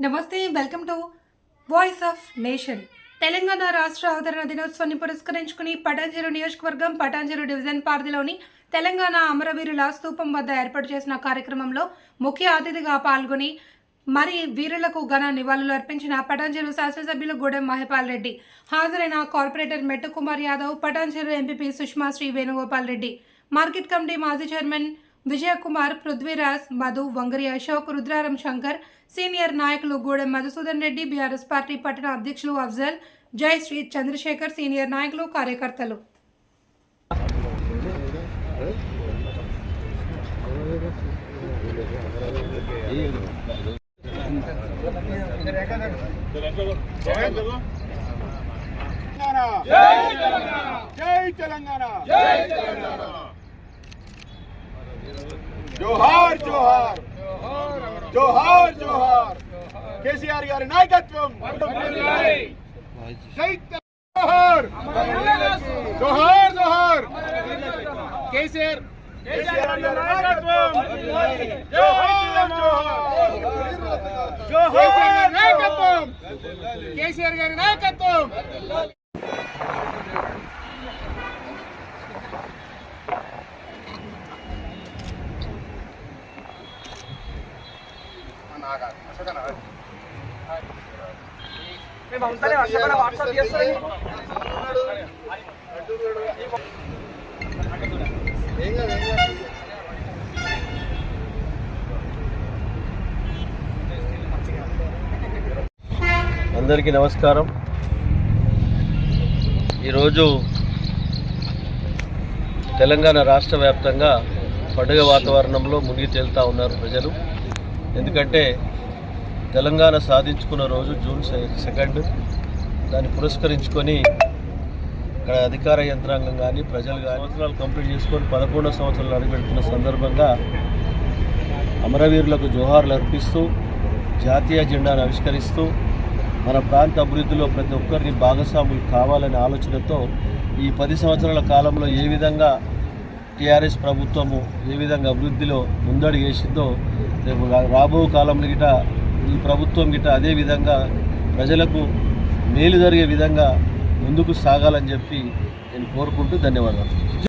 నమస్తే welcome to Voice of Nation Telangana రాష్ట్ర అవతరణ దినోత్సవాన్ని పురస్కరించుకుని పటాంచెరు నియోజకవర్గం పటాంచెరు డివిజన్ పార్దిలోని తెలంగాణ అమరవీరుల స్తూపం వద్ద ఏర్పాటు చేసిన కార్యక్రమంలో ముఖ్య అతిథిగా పాల్గొని మరి వీరులకు ఘన నివాళులు అర్పించిన పటాంజలు శాసనసభ్యులు గూడెం మహిపాల్ రెడ్డి హాజరైన corporator Mettu Kumar Yadav పటాంజలు MPP Sushma Sri Venugopal Reddy market committee మాజీ చైర్మన్ విజయకుమార్ పృథ్వీరాజ్ మధు వంగరి అశోక్ రుద్రారం శంకర్ సీనియర్ నాయకులు గూడెం మధుసూదన్ రెడ్డి బీఆర్ఎస్ పార్టీ పట్టణ అధ్యక్షులు అఫ్జల్ జై శ్రీ చంద్రశేఖర్ సీనియర్ నాయకులు కార్యకర్తలు. జై తెలంగాణ! జై తెలంగాణ! జోహార్ జోహార్ జోహార్ జోహార్ కేసీఆర్ గారి నాయకత్వం జై జోహార్ జోహార్ జోహార్ కేసీఆర్ కేసీఆర్ గారి నాయకత్వం జోహార్ జోహార్ జోహార్ నాయకత్వం కేసీఆర్ గారి నాయకత్వం అందరికీ నమస్కారం. ఈరోజు తెలంగాణ రాష్ట్ర వ్యాప్తంగా పండుగ వాతావరణంలో మునిగి తేలుతూ ఉన్నారు ప్రజలు. ఎందుకంటే తెలంగాణ సాధించుకున్న రోజు జూన్ సె- సెకండ్. దాన్ని పురస్కరించుకొని ఇక్కడ అధికార యంత్రాంగం కానీ ప్రజలు కానీ సంవత్సరాలు కంప్లీట్ చేసుకొని పదకొండో సంవత్సరాలు అడుగుపెడుతున్న సందర్భంగా అమరవీరులకు జోహార్లు అర్పిస్తూ జాతీయ జెండాను ఆవిష్కరిస్తూ మన ప్రాంత అభివృద్ధిలో ప్రతి ఒక్కరిని భాగస్వాములు కావాలనే ఆలోచనతో ఈ పది సంవత్సరాల కాలంలో ఏ విధంగా టీఆర్ఎస్ ప్రభుత్వము ఏ విధంగా అభివృద్ధిలో ముందడుగు వేసిందో రేపు రా- రాబో కాలంలో గిట ఈ ప్రభుత్వం గిట అదే విధంగా ప్రజలకు మేలు జరిగే విధంగా ముందుకు సాగాలని చెప్పి నేను కోరుకుంటూ ధన్యవాదాలు.